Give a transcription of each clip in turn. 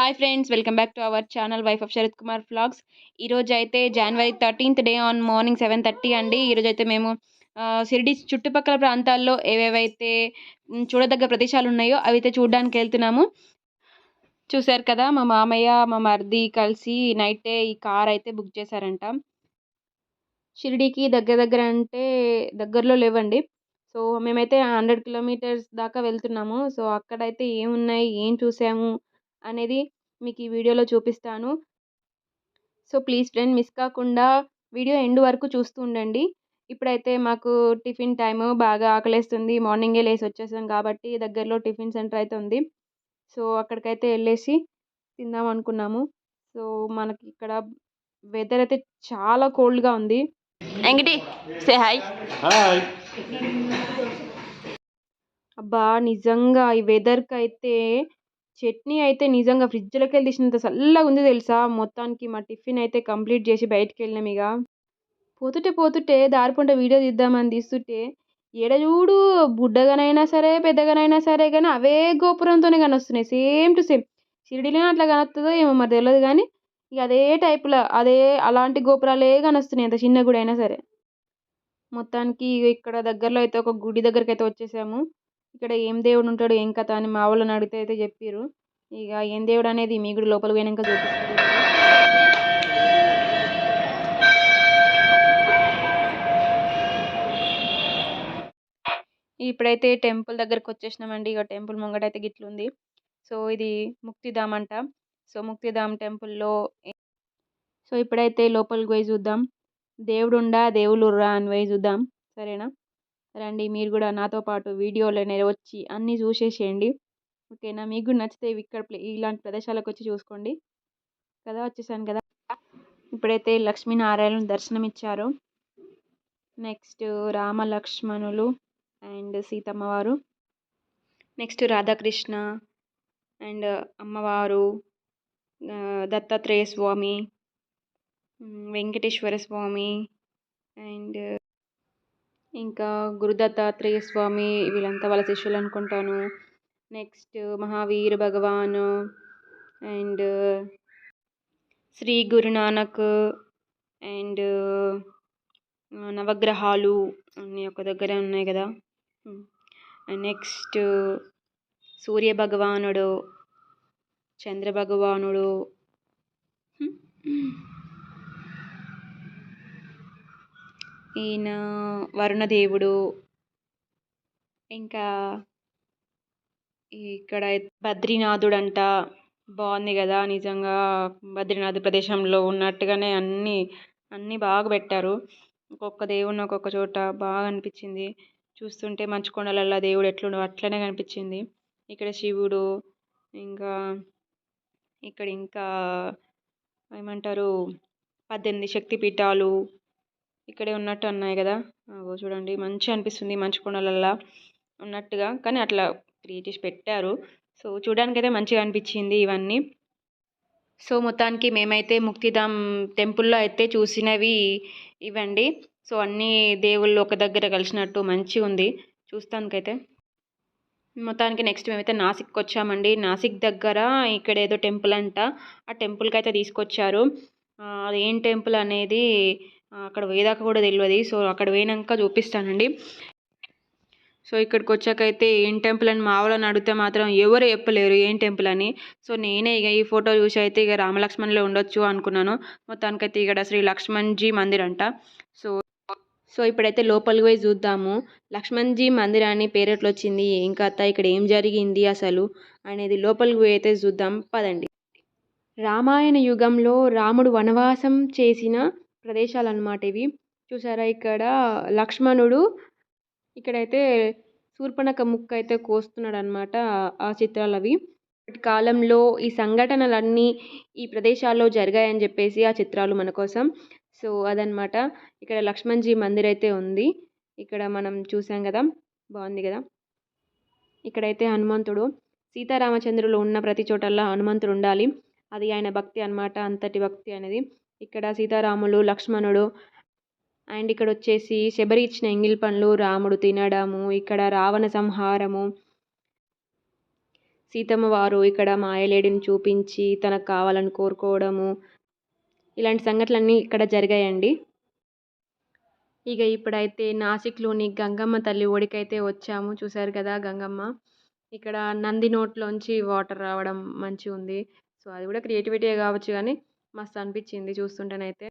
Hi friends welcome back to our channel wife of Sharath Kumar vlogs ఈరోజు అయితే January thirteenth day on morning seven thirty అండి. ఈరోజు అయితే మేము షిరిడి చుట్టుపక్కల ప్రాంతాల్లో ఏవేవైతే చూడదగ్గ ప్రదేశాలు ఉన్నాయో అవి అయితే చూడడానికి వెళ్తున్నాము. చూశారు కదా మా మామయ్య మా మరిది కలిసి నైటే ఈ కార్ అయితే బుక్ చేశారంట. షిరిడీకి దగ్గర దగ్గర అంటే దగ్గరలో లేవండి. సో మేమైతే హండ్రెడ్ కిలోమీటర్స్ దాకా వెళ్తున్నాము. సో అక్కడైతే ఏమున్నాయి ఏం చూసాము అనేది మీకు ఈ వీడియోలో చూపిస్తాను. సో ప్లీజ్ ఫ్రెండ్ మిస్ కాకుండా వీడియో ఎండ్ వరకు చూస్తూ ఉండండి. ఇప్పుడైతే మాకు టిఫిన్ టైము బాగా ఆకలేస్తుంది. మార్నింగే లేసి వచ్చేసాం కాబట్టి దగ్గరలో టిఫిన్ సెంటర్ అయితే ఉంది. సో అక్కడికైతే వెళ్ళేసి తిందాం అనుకున్నాము. సో మనకి ఇక్కడ వెదర్ అయితే చాలా కోల్డ్గా ఉంది. ఎంగిటి సే హాయ్ హాయ్ అబ్బా నిజంగా ఈ వెదర్కి అయితే చట్నీ అయితే నిజంగా ఫ్రిడ్జ్లోకి వెళ్ళి తీసినంత చల్లగా ఉంది తెలుసా? మొత్తానికి మా టిఫిన్ అయితే కంప్లీట్ చేసి బయటికి వెళ్ళినాం ఇక పోతుంటే పోతుంటే దారిపంట వీడియో తీద్దామని తీస్తుంటే ఏడ చూడు బుడ్డగానైనా సరే పెద్దగానైనా సరే కానీ అవే గోపురంతోనే కానొస్తున్నాయి. Same to same. షిరిడీలో అట్లా కనొస్తుందో ఏమో మరి తెలియదు కానీ ఇక అదే టైప్లో అదే అలాంటి గోపురాలే కానొస్తున్నాయి ఎంత చిన్న గుడి అయినా సరే. మొత్తానికి ఇక్కడ దగ్గరలో అయితే ఒక గుడి దగ్గరికి అయితే వచ్చేసాము. ఇక్కడ ఏం దేవుడు ఉంటాడు ఏం కథ అని మా వాళ్ళని అడిగితే అయితే చెప్పారు ఇక ఏం దేవుడు అనేది మీ గుడి లోపలికి పోయినాక చూపిస్తుంది ఇప్పుడైతే టెంపుల్ దగ్గరకు వచ్చేసినామండి. ఇక టెంపుల్ ముంగట అయితే గిట్లుంది. సో ఇది ముక్తిధామ్ అంట. సో ముక్తిధామ్ టెంపుల్లో సో ఇప్పుడైతే లోపలికి పోయి చూద్దాం. దేవుడుండా దేవులుర్రా అని పోయి చూద్దాం. సరేనా? రండి మీరు కూడా నాతో పాటు వీడియోలో వచ్చి అన్నీ చూసేసేయండి. ఓకేనా? మీకు కూడా నచ్చితే ఇక్కడ ప్లే ఇలాంటి ప్రదేశాలకు వచ్చి చూసుకోండి. కదా వచ్చేసాను కదా. ఇప్పుడైతే లక్ష్మీనారాయణ దర్శనం ఇచ్చారు నెక్స్ట్ రామ లక్ష్మణులు అండ్ సీతమ్మవారు. నెక్స్ట్ రాధాకృష్ణ అండ్ అమ్మవారు దత్తాత్రేయ స్వామి వెంకటేశ్వర స్వామి అండ్ ఇంకా గురుదత్తాత్రేయ స్వామి వీళ్ళంతా వాళ్ళ శిష్యులు అనుకుంటాను next Mahavir Bhagwan and Shri Guru Nanak and నవగ్రహాలు అన్నీ ఒక దగ్గర ఉన్నాయి కదా. నెక్స్ట్ సూర్య భగవానుడు చంద్ర భగవానుడు ఈయన వరుణదేవుడు ఇంకా ఇక్కడ బద్రీనాథుడు అంట బాగుంది కదా నిజంగా బద్రీనాథ్ ప్రదేశంలో ఉన్నట్టుగానే అన్నీ అన్నీ బాగా పెట్టారు. ఒక్కొక్క దేవుడిని ఒక్కొక్క చోట బాగా అనిపించింది. చూస్తుంటే మంచు కొండలల్లో దేవుడు ఎట్లుండో అట్లనే కనిపించింది. ఇక్కడ శివుడు ఇంకా ఇక్కడ ఇంకా ఏమంటారు పద్దెనిమిది శక్తి పీఠాలు ఇక్కడే ఉన్నట్టు ఉన్నాయి కదా. అగో చూడండి మంచిగా అనిపిస్తుంది మంచు కొండలల్లో ఉన్నట్టుగా. కానీ అట్లా క్రియేట్ చేసి పెట్టారు. సో చూడడానికైతే మంచిగా అనిపించింది ఇవన్నీ. సో మొత్తానికి మేమైతే ముక్తిధామ్ టెంపుల్లో అయితే చూసినవి ఇవండి. సో అన్ని దేవుళ్ళు ఒక దగ్గర కలిసినట్టు మంచిగా ఉంది చూస్తానికైతే. మొత్తానికి నెక్స్ట్ మేమైతే నాసిక్కి వచ్చామండి నాసిక్ దగ్గర ఇక్కడ ఏదో టెంపుల్ అంట. ఆ టెంపుల్కి అయితే తీసుకొచ్చారు అది ఏం టెంపుల్ అనేది అక్కడ పోయేదాకా కూడా తెలియదు సో అక్కడ పోయినాక చూపిస్తానండి. సో ఇక్కడికి వచ్చాకైతే ఏం టెంపుల్ అని మా వాళ్ళని అడిగితే మాత్రం ఎవరు చెప్పలేరు ఏం టెంపుల్ అని సో నేనే ఇక ఈ ఫోటో చూసి అయితే ఇక రామలక్ష్మణ్లో ఉండొచ్చు అనుకున్నాను. మొత్తానికైతే ఇక్కడ శ్రీ లక్ష్మణ్జీ మందిర్ అంట సో సో ఇప్పుడైతే లోపలికి పోయి చూద్దాము. లక్ష్మణ్జీ మందిర్ అని పేరు ఎట్లా వచ్చింది ఏం కథ? ఇక్కడ ఏం జరిగింది అసలు? అనేది లోపలికి పోయి అయితే చూద్దాం. పదండి. రామాయణ యుగంలో రాముడు వనవాసం చేసిన ప్రదేశాలు అన్నమాట ఇవి. చూసారా? ఇక్కడ లక్ష్మణుడు ఇక్కడైతే శూర్పణఖ ముక్క అయితే కోస్తున్నాడు అనమాట ఆ చిత్రాలు అవి కాలంలో ఈ సంఘటనలన్నీ ఈ ప్రదేశాల్లో జరిగాయని చెప్పేసి ఆ చిత్రాలు మన కోసం. సో అదనమాట ఇక్కడ లక్ష్మణ్జీ మందిర్ అయితే ఉంది. ఇక్కడ మనం చూసాం కదా బాగుంది కదా? ఇక్కడైతే హనుమంతుడు సీతారామచంద్రులు ఉన్న ప్రతి చోటల్లా హనుమంతుడు ఉండాలి. అది ఆయన భక్తి అన్నమాట అంతటి భక్తి అనేది. ఇక్కడ సీతారాములు లక్ష్మణుడు అండ్ ఇక్కడ వచ్చేసి శబరి ఇచ్చిన ఎంగిల్ పండ్లు రాముడు తినడము ఇక్కడ రావణ సంహారము. సీతమ్మ వారు ఇక్కడ మాయలేడిని చూపించి తనకు కావాలని కోరుకోవడము. ఇలాంటి సంఘటనలన్నీ ఇక్కడ జరిగాయండి. ఇక ఇప్పుడైతే నాసిక్లోని గంగమ్మ తల్లి ఒడికైతే వచ్చాము. చూసారు కదా గంగమ్మ? ఇక్కడ నంది నోట్లోంచి వాటర్ రావడం మంచి ఉంది సో అది కూడా క్రియేటివిటీ కావచ్చు కానీ మస్తు అనిపించింది చూస్తుంటేనైతే.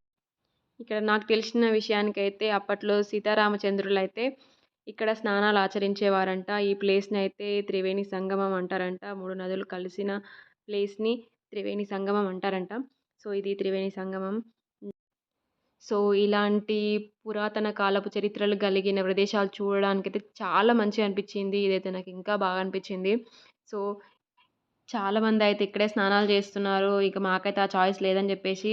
ఇక్కడ నాకు తెలిసిన విషయానికైతే అప్పట్లో సీతారామచంద్రులు అయితే ఇక్కడ స్నానాలు ఆచరించేవారంట. ఈ ప్లేస్ని అయితే త్రివేణి సంగమం అంటారంట. మూడు నదులు కలిసిన ప్లేస్ని త్రివేణి సంగమం అంటారంట. సో ఇది త్రివేణి సంగమం. సో ఇలాంటి పురాతన కాలపు చరిత్రలు కలిగిన ప్రదేశాలు చూడడానికైతే చాలా మంచిగా అనిపించింది. ఇదైతే నాకు ఇంకా బాగా అనిపించింది. సో చాలామంది అయితే ఇక్కడే స్నానాలు చేస్తున్నారు. ఇక మాకైతే ఆ చాయిస్ లేదని చెప్పేసి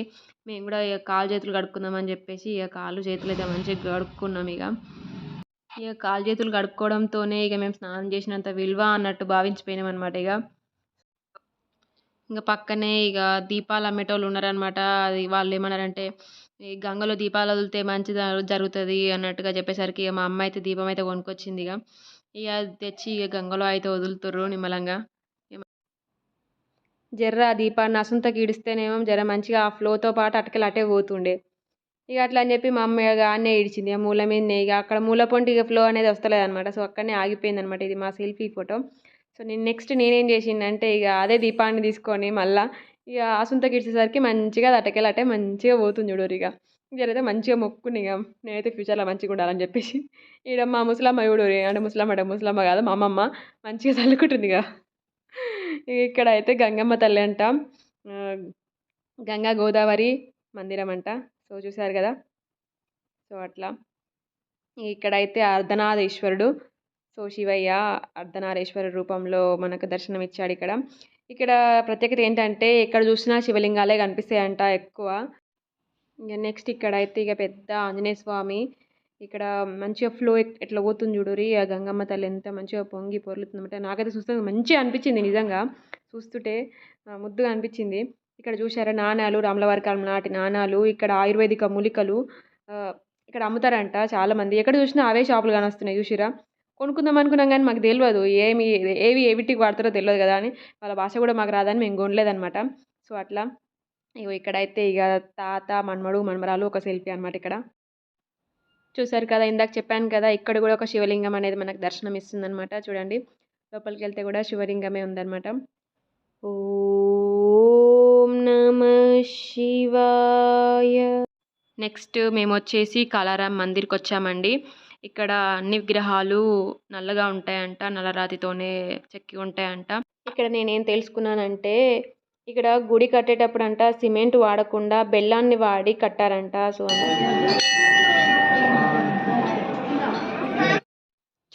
మేము కూడా ఇక కాలు చేతులు కడుక్కుందామని చెప్పేసి ఇక కాళ్ళు చేతులు అయితే మంచిగా కడుక్కున్నాం ఇక. ఇక కాలు చేతులు కడుక్కోవడంతోనే ఇక మేము స్నానం చేసినంత విలువ అన్నట్టు భావించిపోయినాం అనమాట ఇక. ఇంకా పక్కనే ఇక దీపాలు అమ్మేటోళ్ళు ఉన్నారనమాట అది వాళ్ళు ఏమన్నారంటే ఈ గంగలో దీపాలు వదిలితే మంచి జరుగుతుంది అన్నట్టుగా చెప్పేసరికి ఇక మా అమ్మ అయితే దీపం అయితే కొనుక్కొచ్చింది ఇక. ఇక తెచ్చి ఇక గంగలో అయితే వదులుతుర్రు నిమ్మలంగా. జర్ర ఆ దీపాన్ని అసంతకి ఇడిస్తేనేమో జర మంచిగా ఆ ఫ్లోతో పాటు అటకలు అటే పోతుండే. ఇక అట్లా అని చెప్పి మా అమ్మ ఇక ఆడనే ఇడిచింది. ఆ మూల మీదనే ఇక అక్కడ మూల పొంటి ఇక ఫ్లో అనేది వస్తలేదు అనమాట సో అక్కడనే ఆగిపోయింది అనమాట ఇది మా సెల్ఫీ ఫోటో. సో నేను నెక్స్ట్ నేనేం చేసిందంటే ఇక అదే దీపాన్ని తీసుకొని మళ్ళీ ఇక అసంతకి ఇడిచేసరికి మంచిగా అది అటకెళ్ళి అటే మంచిగా పోతుంది చూడరు ఇక జరైతే మంచిగా మొక్కుని ఇక నేనైతే ఫ్యూచర్లో మంచిగా ఉండాలని చెప్పేసి. ఈడ మా ముసలమ్మ చూడరు అంటే ముసలమ్మ అంటే ముసలమ్మ కాదు మా అమ్మమ్మ మంచిగా చల్లుకుంటుంది ఇక ఇక్కడ అయితే గంగమ్మ తల్లి అంట. గంగా గోదావరి మందిరం అంట. సో చూసారు కదా? సో అట్లా. ఇక్కడైతే అర్ధనారీశ్వరుడు సో శివయ్య అర్ధనారీశ్వర రూపంలో మనకు దర్శనం ఇచ్చాడు ఇక్కడ. ఇక్కడ ప్రత్యేకత ఏంటంటే ఎక్కడ చూసినా శివలింగాలే కనిపిస్తాయంట ఎక్కువ. ఇక నెక్స్ట్ ఇక్కడైతే ఇక పెద్ద ఆంజనేయ స్వామి ఇక్కడ మంచిగా ఫ్లో ఎట్లా పోతుంది చూడురి ఆ గంగమ్మ తల్లి ఎంత మంచిగా పొంగి పొర్లుతుందంటే నాకైతే చూస్తే మంచిగా అనిపించింది నిజంగా. చూస్తుంటే ముద్దుగా అనిపించింది. ఇక్కడ చూసారా నాణాలు రాములవారి కాలం నాటి నాణాలు ఇక్కడ ఆయుర్వేదిక మూలికలు ఇక్కడ అమ్ముతారంట చాలామంది. ఎక్కడ చూసినా అవే షాపులు కానొస్తున్నాయి చూసిరా కొనుక్కుందాం అనుకున్నాం కానీ మాకు తెలియదు ఏమి ఏవి ఏవిటికి వాడతారో తెలియదు కదా అని. వాళ్ళ భాష కూడా మాకు రాదని మేము కొనలేదన్నమాట. సో అట్లా. ఇగో ఇక్కడైతే ఇక తాత మన్మడు మన్మరాలు ఒక సెల్ఫీ అనమాట ఇక్కడ. చూసారు కదా ఇందాక చెప్పాను కదా ఇక్కడ కూడా ఒక శివలింగం అనేది మనకు దర్శనం ఇస్తుంది అనమాట చూడండి లోపలికి వెళ్తే కూడా శివలింగమే ఉందన్నమాట. ఓం నమ శివాయ. నెక్స్ట్ మేము వచ్చేసి కాలారాం మందిర్కి వచ్చామండి. ఇక్కడ అన్ని విగ్రహాలు నల్లగా ఉంటాయంట నల్లరాతితోనే చెక్కి ఉంటాయంట. ఇక్కడ నేనేం తెలుసుకున్నానంటే ఇక్కడ గుడి కట్టేటప్పుడు అంట సిమెంట్ వాడకుండా బెల్లాన్ని వాడి కట్టారంట సో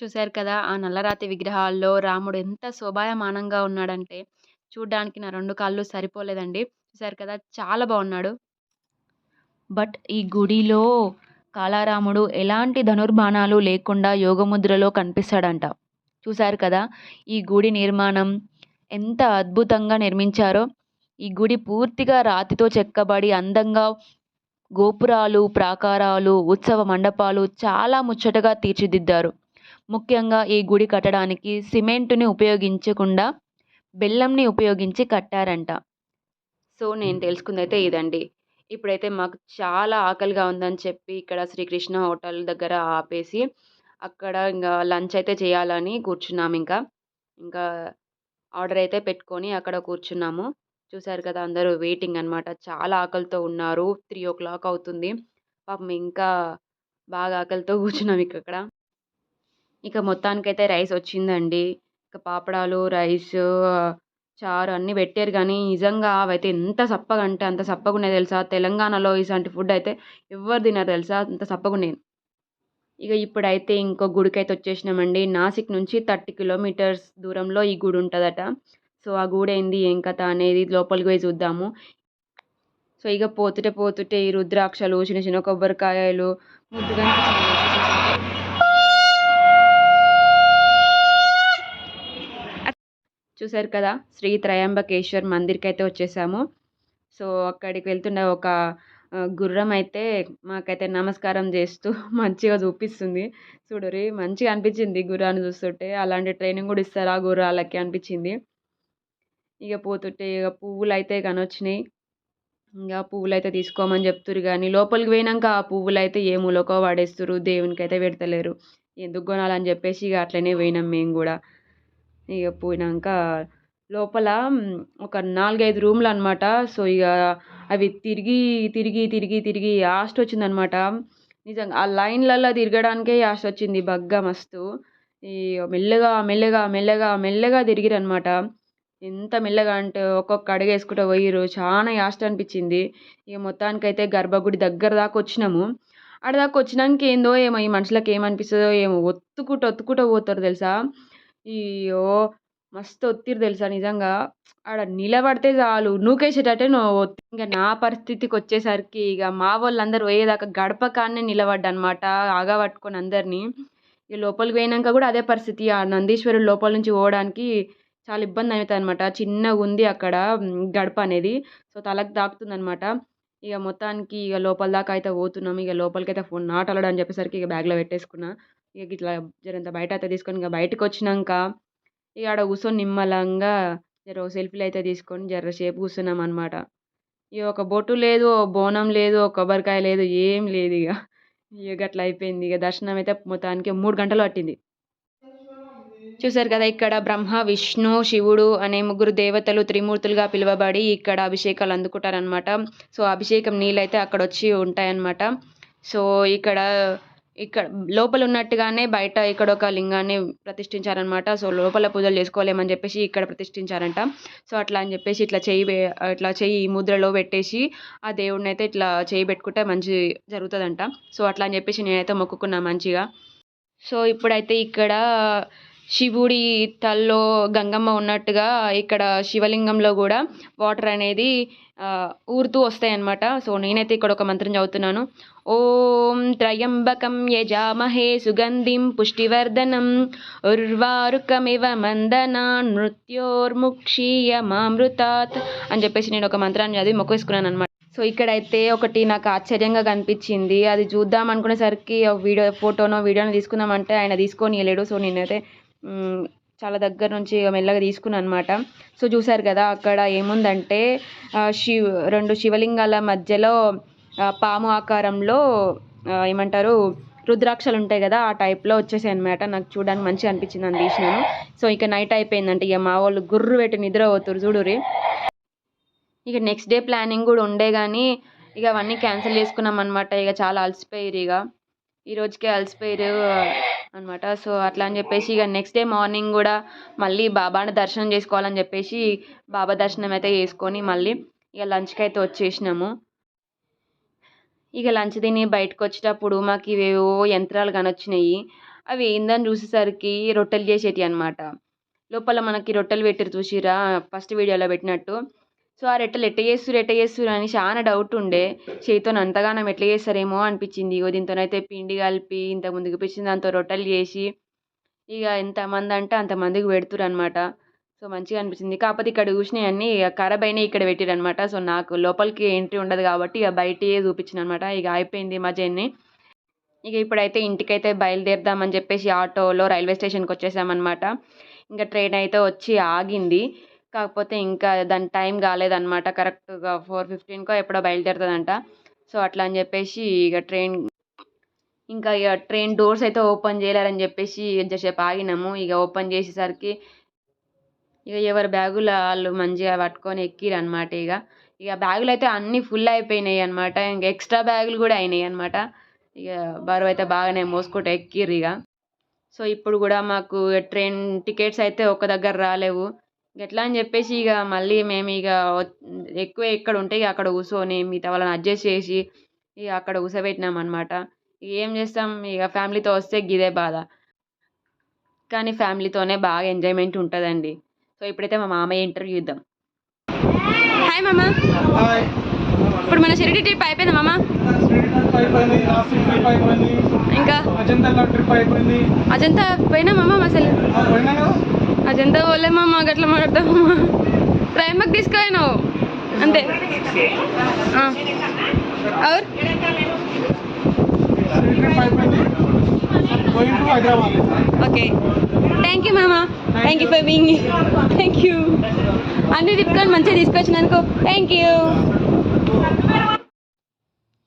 చూశారు కదా! ఆ నల్లరాతి విగ్రహాల్లో రాముడు ఎంత శోభాయమానంగా ఉన్నాడంటే చూడ్డానికి నా రెండు కాళ్ళు సరిపోలేదండి. చూశారు కదా! చాలా బాగున్నాడు. బట్ ఈ గుడిలో కాలారాముడు ఎలాంటి ధనుర్బాణాలు లేకుండా యోగముద్రలో కనిపిస్తాడంట. చూశారు కదా! ఈ గుడి నిర్మాణం ఎంత అద్భుతంగా నిర్మించారో! ఈ గుడి పూర్తిగా రాతితో చెక్కబడి అందంగా గోపురాలు ప్రాకారాలు ఉత్సవ మండపాలు చాలా ముచ్చటగా తీర్చిదిద్దారు. ముఖ్యంగా ఈ గుడి కట్టడానికి సిమెంటుని ఉపయోగించకుండా బెల్లంని ఉపయోగించి కట్టారంట. సో నేను తెలుసుకుందైతే ఇదండి. ఇప్పుడైతే మాకు చాలా ఆకలిగా ఉందని చెప్పి ఇక్కడ శ్రీకృష్ణ హోటల్ దగ్గర ఆపేసి అక్కడ ఇంకా లంచ్ అయితే చేయాలని కూర్చున్నాము ఇంకా. ఇంకా ఆర్డర్ అయితే పెట్టుకొని అక్కడ కూర్చున్నాము. చూశారు కదా అందరూ వెయిటింగ్ అనమాట చాలా ఆకలితో ఉన్నారు. త్రీ ఓ క్లాక్ అవుతుంది. పాపం ఇంకా బాగా ఆకలితో కూర్చున్నాం ఇక్కడ ఇక మొత్తానికైతే రైస్ వచ్చిందండి. ఇక పాపడాలు రైస్ చారు అన్నీ పెట్టారు కానీ నిజంగా అవైతే ఎంత సప్పగా అంటే అంత సప్పగా ఉన్నాయి తెలుసా? తెలంగాణలో ఇలాంటి ఫుడ్ అయితే ఎవరు తినరు తెలుసా? అంత సప్పగా ఉన్నాయి. ఇక ఇప్పుడైతే ఇంకో గుడికి అయితే వచ్చేసినామండి. నాసిక్ నుంచి థర్టీ కిలోమీటర్స్ దూరంలో ఈ గుడి ఉంటుందట. సో ఆ గుడి ఏంది ఏం కథ అనేది లోపలికి పోయి చూద్దాము. సో ఇక పోతుంటే పోతుంటే ఈ రుద్రాక్షలు చిన్న చిన్న కొబ్బరికాయలు ముద్దుగా చూసారు కదా శ్రీ త్రయంబకేశ్వర్ మందిర్కి అయితే వచ్చేసాము. సో అక్కడికి వెళ్తున్న ఒక గుర్రం అయితే మాకైతే నమస్కారం చేస్తూ మంచిగా చూపిస్తుంది. చూడరి మంచిగా అనిపించింది గుర్రాన్ని చూస్తుంటే. అలాంటి ట్రైనింగ్ కూడా ఇస్తారు ఆ గుర్రాలకి అనిపించింది. ఇక పోతుంటే ఇక పువ్వులు అయితే కనొచ్చినాయి. ఇంకా పువ్వులు అయితే తీసుకోమని చెప్తురు కానీ లోపలికి పోయినాక ఆ పువ్వులు అయితే ఏ మూలకో పడేస్తురు దేవునికి అయితే పెడతలేరు. ఎందుకు కొనాలని చెప్పేసి ఇక అట్లనే పోయినాం మేము కూడా. ఇక పోయినాక లోపల ఒక నాలుగైదు రూమ్లు అనమాట సో ఇక అవి తిరిగి తిరిగి తిరిగి తిరిగి యాస్ట్ వచ్చిందనమాట. నిజంగా ఆ లైన్లలో తిరగడానికే యాస్ట్ వచ్చింది బగ్గా మస్తు. ఈ మెల్లగా మెల్లగా మెల్లగా మెల్లగా తిరిగిరనమాట. ఎంత మెల్లగా అంటే ఒక్కొక్క అడుగు వేసుకుంటూ పోయిర్రు చాలా యాస్ట్ అనిపించింది. ఇక మొత్తానికైతే గర్భగుడి దగ్గర దాకా వచ్చినాము. ఆడ దాకా వచ్చినాక ఏందో ఏమో ఈ మనుషులకు ఏమనిపిస్తుందో ఏమో ఒత్తుకుంటూ ఒత్తుకుంటూ పోతారు తెలుసా? అయ్యో మస్తు ఒత్తిరు తెలుసా నిజంగా. ఆడ నిలబడితే చాలు నూకేసేటట్టే నువ్వు ఇంకా నా పరిస్థితికి వచ్చేసరికి ఇక మా వాళ్ళందరూ పోయేదాకా గడప కాడనే నిలబడ్డా అనమాట ఆగబట్టుకొని అందరినీ. ఇక లోపలికి పోయినాక కూడా అదే పరిస్థితి. ఆ నందీశ్వరుడు లోపల నుంచి పోవడానికి చాలా ఇబ్బంది అవుతుంది అనమాట చిన్నగా ఉంది అక్కడ గడప అనేది. సో తలకు తాకుతుంది అనమాట ఇక మొత్తానికి ఇక లోపల దాకా అయితే పోతున్నాం. ఇక లోపలికి అయితే ఫోన్ నాట్ చెప్పేసరికి ఇక బ్యాగ్లో పెట్టేసుకున్నా. ఇక ఇట్లా జరంత బయట అయితే తీసుకొని ఇక బయటకు వచ్చినాక ఇక ఆడ కూర్చొని నిమ్మలంగా జర సెల్ఫీలు అయితే తీసుకొని జర సేపు కూర్చున్నాం అనమాట ఇక ఒక బొట్టు లేదు ఓ బోనం లేదు కొబ్బరికాయ లేదు ఏం లేదు ఇక ఇక అట్లా అయిపోయింది. ఇక దర్శనం అయితే మొత్తానికి మూడు గంటలు పట్టింది. చూసారు కదా ఇక్కడ బ్రహ్మ విష్ణు శివుడు అనే ముగ్గురు దేవతలు త్రిమూర్తులుగా పిలువబడి ఇక్కడ అభిషేకాలు అందుకుంటారనమాట సో అభిషేకం నీళ్ళు అయితే అక్కడ వచ్చి ఉంటాయన్నమాట. సో ఇక్కడ ఇక్కడ లోపల ఉన్నట్టుగానే బయట ఇక్కడ ఒక లింగాన్ని ప్రతిష్ఠించారనమాట సో లోపల పూజలు చేసుకోలేమని చెప్పేసి ఇక్కడ ప్రతిష్ఠించారంట. సో అట్లా అని చెప్పేసి ఇట్లా చేయి ఇట్లా చేయి ముద్రలో పెట్టేసి ఆ దేవుడిని అయితే ఇట్లా చేయి పెట్టుకుంటే మంచి జరుగుతుందంట. సో అట్లా అని చెప్పేసి నేనైతే మొక్కుకున్నా మంచిగా. సో ఇప్పుడైతే ఇక్కడ శివుడి తల్లో గంగమ్మ ఉన్నట్టుగా ఇక్కడ శివలింగంలో కూడా వాటర్ అనేది ఊరుతూ వస్తాయి అన్నమాట సో నేనైతే ఇక్కడ ఒక మంత్రం చదువుతున్నాను. ఓం త్రయంబకం యజామహే సుగంధిం పుష్టివర్ధనం ఉర్వారుకమివ మందనా నృత్యోర్ముక్షీయమామృతాత్ అని చెప్పేసి నేను ఒక మంత్రాన్ని చదివి మొక్కేసుకున్నాను అనమాట సో ఇక్కడైతే ఒకటి నాకు ఆశ్చర్యంగా కనిపించింది. అది చూద్దాం అనుకునేసరికి ఒక వీడియో ఫోటోనో వీడియోనో తీసుకుందామంటే ఆయన తీసుకొని వెళ్ళాడు. సో నేనైతే చాలా దగ్గర నుంచి మెల్లగా తీసుకున్నాను అనమాట సో చూసారు కదా అక్కడ ఏముందంటే ఆ, శివ్ రెండు శివలింగాల మధ్యలో పాము ఆకారంలో ఏమంటారు రుద్రాక్షలు ఉంటాయి కదా ఆ టైప్లో వచ్చేసాయి అనమాట నాకు చూడడానికి మంచిగా అనిపించింది అని తీసినాను. సో ఇక నైట్ అయిపోయిందంటే ఇక మా వాళ్ళు గుర్రు పెట్టి నిద్ర పోతురు చూడురి ఇక నెక్స్ట్ డే ప్లానింగ్ కూడా ఉండే కానీ ఇక అవన్నీ క్యాన్సిల్ చేసుకున్నాం అనమాట ఇక చాలా అలసిపోయారు ఇక. ఈ రోజుకే అలసిపోయారు అనమాట సో అట్లా అని చెప్పేసి ఇక నెక్స్ట్ డే మార్నింగ్ కూడా మళ్ళీ బాబాని దర్శనం చేసుకోవాలని చెప్పేసి బాబా దర్శనం అయితే చేసుకొని మళ్ళీ ఇక లంచ్కి అయితే వచ్చేసినాము. ఇక లంచ్ తిని బయటకు వచ్చేటప్పుడు మాకు ఇవేవో యంత్రాలు కానొచ్చినాయి. అవి ఏందని చూసేసరికి రొట్టెలు చేసేటి అనమాట లోపల మనకి రొట్టెలు పెట్టిరు చూసిరా ఫస్ట్ వీడియోలో పెట్టినట్టు. సో ఆ రెట్టలు ఎట్ట చేస్తురు ఎట్ట చేస్తారు అని చాలా డౌట్ ఉండే. చేతితో అంతగానం ఎట్లా చేస్తారేమో అనిపించింది. ఇగో దీంతోనైతే పిండి కలిపి ఇంత ముందుకు పిచ్చిన దాంతో రొట్టెలు చేసి ఇక ఎంతమంది అంటే అంతమందికి పెడుతురు అనమాట సో మంచిగా అనిపించింది. కాకపోతే ఇక్కడ చూసినవన్నీ ఇక ఖరాబ్ అయినాయి ఇక్కడ పెట్టారు అనమాట సో నాకు లోపలికి ఎంట్రీ ఉండదు కాబట్టి ఇక బయటే చూపించిన అనమాట ఇక అయిపోయింది మా జర్నీ. ఇక ఇప్పుడైతే ఇంటికైతే బయలుదేరదామని చెప్పేసి ఆటోలో రైల్వే స్టేషన్కి వచ్చేసామన్నమాట. ఇంకా ట్రైన్ అయితే వచ్చి ఆగింది. కాకపోతే ఇంకా దాని టైం కాలేదన్నమాట. కరెక్ట్గా ఫోర్ ఫిఫ్టీన్కో ఎప్పుడో బయలుదేరుతుందంట. సో అట్లా అని చెప్పేసి ఇక ట్రైన్ ఇంకా ఇక ట్రైన్ డోర్స్ అయితే ఓపెన్ చేయలేరని చెప్పేసి ఎంతసేపు ఆగినాము. ఇక ఓపెన్ చేసేసరికి ఇక ఎవరి బ్యాగులు వాళ్ళు మంచిగా పట్టుకొని ఎక్కిరు అనమాట ఇక ఇక బ్యాగులు అయితే అన్నీ ఫుల్ అయిపోయినాయి అనమాట ఇంకా ఎక్స్ట్రా బ్యాగులు కూడా అయినాయి అనమాట ఇక బరువు అయితే బాగానే మోసుకుంటూ ఎక్కిర్రు ఇక సో ఇప్పుడు కూడా మాకు ట్రైన్ టికెట్స్ అయితే ఒక దగ్గర రాలేవు. ఎట్లా అని చెప్పేసి ఇక మళ్ళీ మేము ఇక ఎక్కువ ఎక్కడ ఉంటే ఇక అక్కడ కూర్చొని మిగతా వాళ్ళని అడ్జస్ట్ చేసి ఇక అక్కడ కూర్చోబెట్టినాం అనమాట ఏం చేస్తాం? ఇక ఫ్యామిలీతో వస్తే గిదే బాధ. కానీ ఫ్యామిలీతోనే బాగా ఎంజాయ్మెంట్ ఉంటుందండి. సో ఇప్పుడైతే మా మామయ్య ఇంటర్వ్యూ ఇద్దాం. హాయ్ మామ. హాయ్. ఇప్పుడు మన షిరిడి ట్రిప్ అయిపోయింది మామ? ఇంకా? అజంతాలో ట్రిప్ అయిపోయింది. అజంతా పోయినా మామ అసలు? అజంతా పోలే మాకు గట్ల మాట్లాడతాం మామ తీసుకుపోయినావు. అంతే. ఓకే. థ్యాంక్ యూ మామా. Thank you for being thank you అన్ని తిప్పుకొని మంచిగా తీసుకొచ్చినందుకు. థ్యాంక్ యూ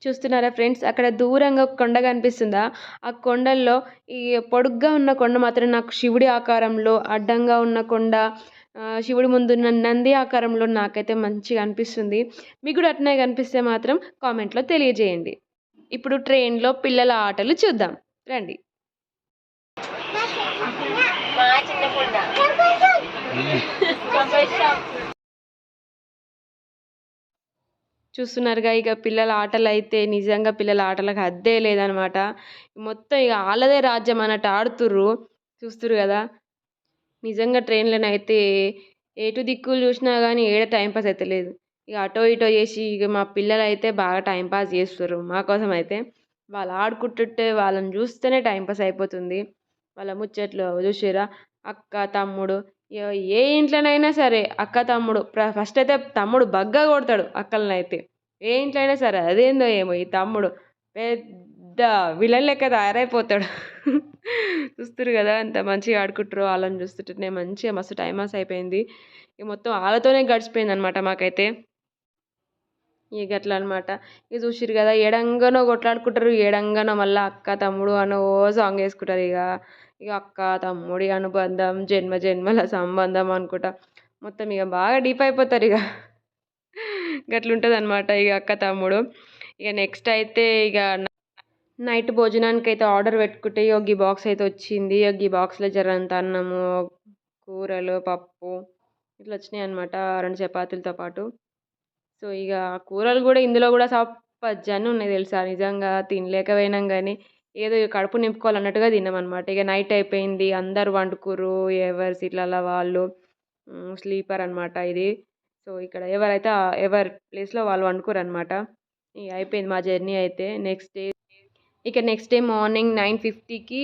చూస్తున్నారా ఫ్రెండ్స్? అక్కడ దూరంగా ఒక కొండ కనిపిస్తుందా? ఆ కొండల్లో ఈ పొడుగ్గా ఉన్న కొండ మాత్రం నాకు శివుడి ఆకారంలో అడ్డంగా ఉన్న కొండ శివుడి ముందున్న నంది ఆకారంలో నాకైతే మంచిగా అనిపిస్తుంది. మీకు కూడా అట్నే కనిపిస్తే మాత్రం కామెంట్లో తెలియజేయండి. ఇప్పుడు ట్రైన్లో పిల్లల ఆటలు చూద్దాం. రండి. చూస్తున్నారుగా ఇక పిల్లల ఆటలు అయితే నిజంగా పిల్లల ఆటలకు అద్దే లేదనమాట. మొత్తం ఇక వాళ్ళదే రాజ్యం అన్నట్టు ఆడుతుర్రు చూస్తుర్రు కదా. నిజంగా ట్రైన్లను అయితే ఎటు దిక్కులు చూసినా కానీ ఏడ టైంపాస్ అయితే లేదు. ఇక అటో ఇటో చేసి ఇక మా పిల్లలు అయితే బాగా టైంపాస్ చేస్తారు మా కోసం అయితే. వాళ్ళు ఆడుకుంటుంటే వాళ్ళని చూస్తేనే టైంపాస్ అయిపోతుంది. వాళ్ళ ముచ్చట్లు చూసిరా అక్క తమ్ముడు ఏ ఇంట్లోనైనా సరే అక్క తమ్ముడు ఫస్ట్ అయితే తమ్ముడు బగ్గా కొడతాడు అక్కలనైతే. ఏ ఇంట్లో అయినా సరే అదేందో ఏమో ఈ తమ్ముడు. పెద్ద విలన్ లెక్క తయారైపోతాడు. చూస్తారు కదా అంత మంచిగా ఆడుకుంటారు వాళ్ళని చూస్తుంటేనే మంచిగా మస్తు టైం పాస్ అయిపోయింది. ఇక మొత్తం వాళ్ళతోనే గడిచిపోయింది అనమాట మాకైతే. ఇక అట్లా అనమాట ఇక చూసిరు కదా ఏడంగానో కొట్లాడుకుంటారు ఏడంగానో మళ్ళీ అక్క తమ్ముడు అనో ఓ సాంగ్ వేసుకుంటారు ఇక. ఇక అక్క తమ్ముడి అనుబంధం జన్మ జన్మల సంబంధం అనుకుంటా. మొత్తం ఇక బాగా డీప్ అయిపోతారు ఇక. గట్లుంటుంది అనమాట ఇక అక్క తమ్ముడు. ఇక నెక్స్ట్ అయితే ఇక నైట్ భోజనానికి అయితే ఆర్డర్ పెట్టుకుంటే ఇక బాక్స్ అయితే వచ్చింది. ఒక ఈ బాక్స్లో జరంత అన్నము కూరలు పప్పు ఇట్లా వచ్చినాయి అనమాట రెండు చపాతీలతో పాటు. సో ఇక కూరలు కూడా ఇందులో కూడా సప్పజ్జని ఉన్నాయి తెలుసా? నిజంగా తినలేకపోయినాం కానీ ఏదో కడుపు నింపుకోవాలన్నట్టుగా తిన్నామన్నమాట. ఇక నైట్ అయిపోయింది అందరు వండుకుర్రు ఎవరి సీట్లలో వాళ్ళు స్లీపర్ అనమాట ఇది. సో ఇక్కడ ఎవరైతే ఎవరి ప్లేస్లో వాళ్ళు వండుకోరు అనమాట అయిపోయింది మా జర్నీ అయితే. నెక్స్ట్ డే ఇక నెక్స్ట్ డే మార్నింగ్ నైన్ ఫిఫ్టీకి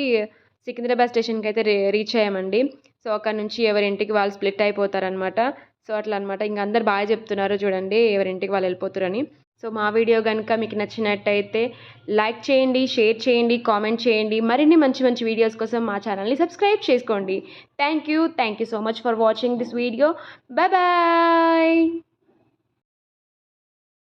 సికింద్రాబాద్ స్టేషన్కి అయితే రీచ్ అయ్యామండి. సో అక్కడ నుంచి ఎవరింటికి వాళ్ళు స్ప్లిట్ అయిపోతారనమాట సో అట్లా అనమాట ఇంక అందరు బాగా చెప్తున్నారు చూడండి ఎవరింటికి వాళ్ళు వెళ్ళిపోతారని. సో మా వీడియో కనుక మీకు నచ్చినట్టయితే లైక్ చేయండి షేర్ చేయండి కామెంట్ చేయండి. మరిన్ని మంచి మంచి వీడియోస్ కోసం మా ఛానల్ని సబ్స్క్రైబ్ చేసుకోండి. Thank you thank you so much for watching this video bye bye